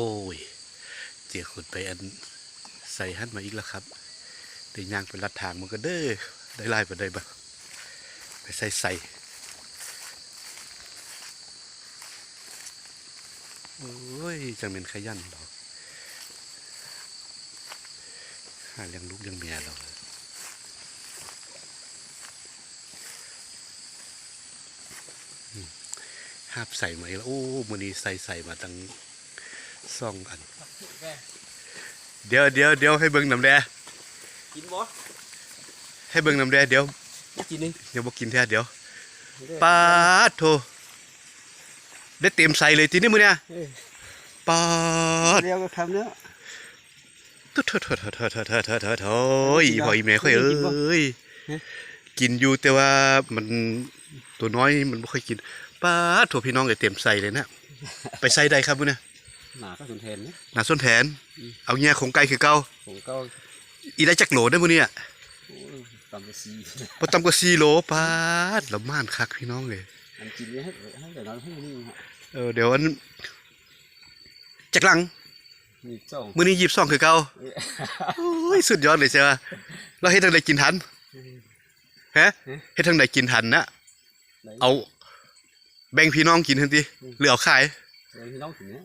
โอ้ย เจียขุดไปอันใส่หันมาอีกแล้วครับเดี๋ยวย่างไปลัดทางมันก็เด้อได้ไล่ไปได้บ้างไปใส่ใส่โอ้ยจังเป็นขยันเราหาเลี้ยงลูกเลี้ยงเมียเราหาบใส่มาอีกแล้วโอ้มือนี้ใส่ใส่มาตั้ง สองอัน เดี๋ยวเดี๋ยวเดี๋ยวให้เบิ่งน้ำแดงกินบ่ให้เบิ่งน้ำแดงเดี๋ยวไม่กินนี่เดี๋ยวบอกกินแท้เดี๋ยวปาดโทได้เต็มใส่เลยทีนี้มือเนี่ยปาดเรียวก็ทำเนื้อตุ๊ดโถโถโถโถโถโถโถโถโถอีพ่ออีแม่ค่อยเอ้ยกินอยู่แต่ว่ามันตัวน้อยมันไม่ค่อยกินปาดโถพี่น้องเลยเต็มใส่เลยนะ ไปใส่ได้ครับมือเนี่ย หมาก็สนแทนนะหนาส้นแผน เอาเงี้ยของไก่คือเก่าผมก็อีได้จักโหลได้อมือเนี่ยโอ้ยตำไปซีพอต่ำกว่า4โลปาดแล้วม่านคักพี่น้องเลยอันกินเนี่ยให้ให้เดี๋ยวน้อยให้นี่ฮะเออเดี๋ยวอันจักหลังมีเจ้ามื้อนี้ยีบซองคือเก่าโอ้ยสุดยอดเลยใช่ไหมเราเฮ็ดทางใดกินทันฮะเฮ็ดทางใดกินทันนะ เอาแบ่งพี่น้องกินทันทีหรือเอาขาย เดี๋ยวพี่น้องถึงเนี้ย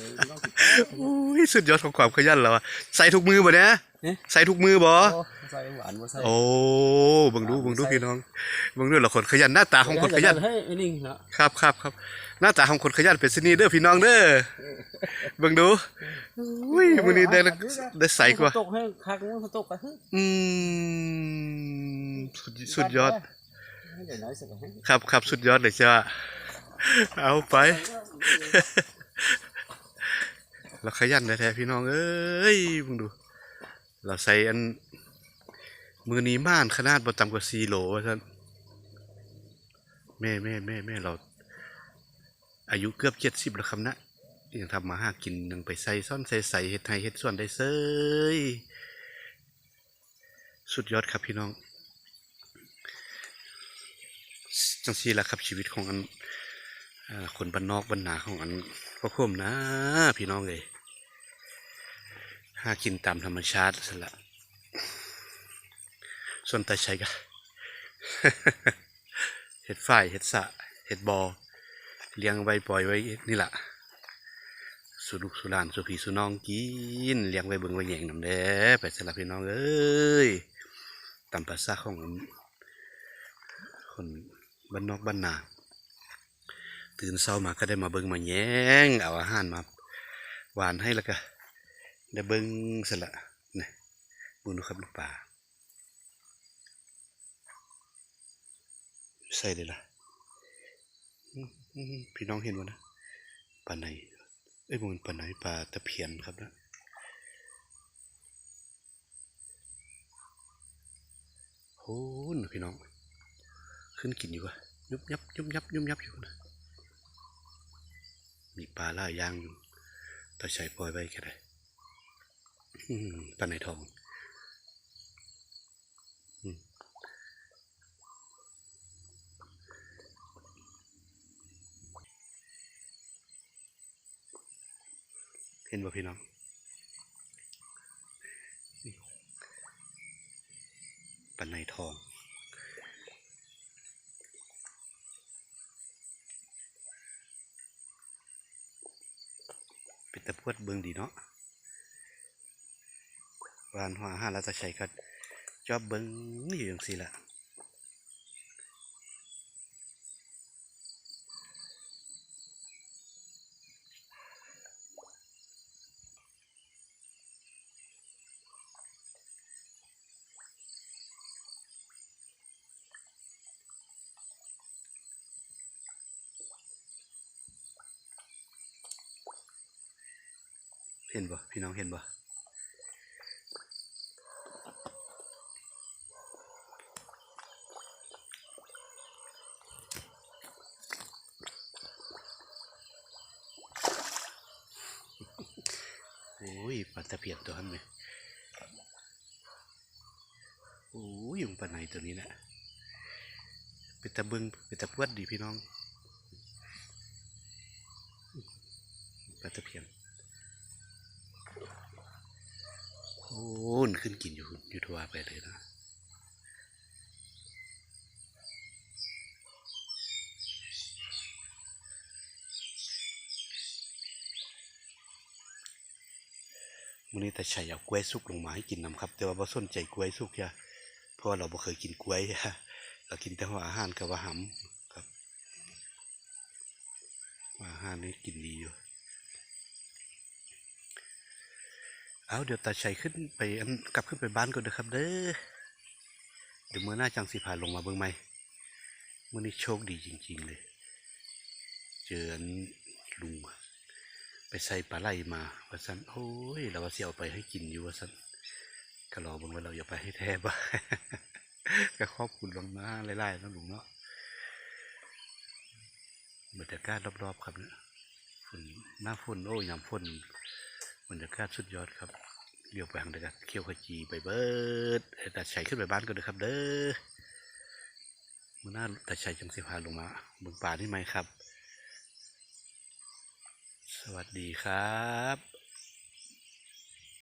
เดี๋ยวพี่น้องถึงโอ้ยสุดยอดของความขยันเราอะใส่ทุกมือบ่เนี่ยเอ๊ะใส่ทุกมือบ่โอ้ใส่หวานบ่ใส่โอ้เบิ่งดูเบิ่งดูพี่น้องเบิ่งดูละคนขยันหน้าตาของคนขยันให้ไอ้นี่เนาะครับครับครับหน้าตาของคนขยันเป็นสนีเด้อพี่น้องเด้อเบิ่งดูอุ้ยมื้อนี้ได้ละได้ใสกว่าตกให้คักนึงตกไปเฮ้ยอืมสุดสุดยอดให้เดี๋ยวน้อยสักให้ครับครับสุดยอดเลยจ้า เอาไป เราขยันแท้ๆพี่น้อง เอ้ยมึงดู เราใส่อัน มือนี้ม่านขนาดบ่ต่ำกว่า4โลว่านแม่แม่แม่แม่เรา อายุเกือบ70แล้วครับนะยังทำมาหากินยังไปใส่ซ่อนใส่ใส่เฮ็ดไทยเฮ็ดส่วนได้เซยสุดยอดครับพี่น้อง จังซี่แหละครับชีวิตของอัน คนบ้านนอกบ้านนาของอันพ่อคมนะ พี่น้องเลยหากินตามธรรมชาติสละส่วนตาชัยก็เห็ดฝ่ายเห็ดสะเห็ดบอเลี้ยงไว้ปล่อยไว้นี่แหละสุลูกสุลานสุพีสุน้องกินเลี้ยงไว้เบิ่งไว้แยงน้ำแด้ไปสละพี่น้องเอ้ยตามภาษาของคนบ้านนอกบ้านนา ตื่นเช้ามาก็ได้มาเบิงมาแย้งเอาอาหารมาหวานให้แล้วก็ได้เบิงสละนี่บุญครับลูกป่าใส่เลยล่ะพี่น้องเห็นวะนะปลาไหนเอ้ยมันปลาไหนปลาตะเพียนครับนะโอ้นพี่น้อง ขึ้นกินอยู่วะยุบยับยุบยับยุบยับอยู่นะ มีปลาล่าย่างต่อใช้ปล่อยไว้ก็ได้ปลาในทองเห็นบ่พี่น้องปลาในทอง เป็นตะพวดเบิงดีเนาะวานหัวห้าเราจะใช้กันจอบเบิงอยู่อย่างสิละ เห็นบ่พี่น้องเห็นบ่โอ้ยปลาตะเพียนตัวนั้นไหมโอ้ยยุงปลาไหนตัวนี้แหละเป็นตะเบิงเป็นตะพวดดีพี่น้องปลาตะเพียน นขึ้นกินอยู่อยู่ทั่วไปเลยนะมื้อนี้แต่ชัยเอากล้วยสุกลงมาให้กินนำครับ แต่ว่าบ่สนใจกล้วยสุกจ้ะเพราะเราบ่เคยกินกล้วยเรากินแต่หัวอาหารกับว่าหำครับว่าอาหารนี่กินดีอยู่ เอาเดี๋ยวตาชัยขึ้นไปกลับขึ้นไปบ้านก่อนเด้อครับ เด้อเดี๋ยวเมื่อหน้าจังสิพาลงมาเบิ่งไหมมื่อนี้โชคดีจริง ๆ เลย เจอลุงไปใส่ปลาไหลมาว่าสันโอ้ยเราว่าเสียเอาไปให้กินอยู่ว่าสันก็รอเบิ่งว่าเราอย่าไปให้แทบว่าก็ขอบคุณลวงหน้าไล่ๆนะลุงเนาะบรรยากาศรอบๆครับเนี่ยฝนหน้าฝนโอ้ยยามฝน บรรยากาศสุดยอดครับเลี้ยวไปทางเดียวกันเคี้ยวขจีไปเบิดแต่ใช้ขึ้นไปบ้านกันเลยครับ เด้อมือหน้าแต่ใช้จังสิพาลงมาเมืองป่านี่ไหมครับ สวัสดีครับ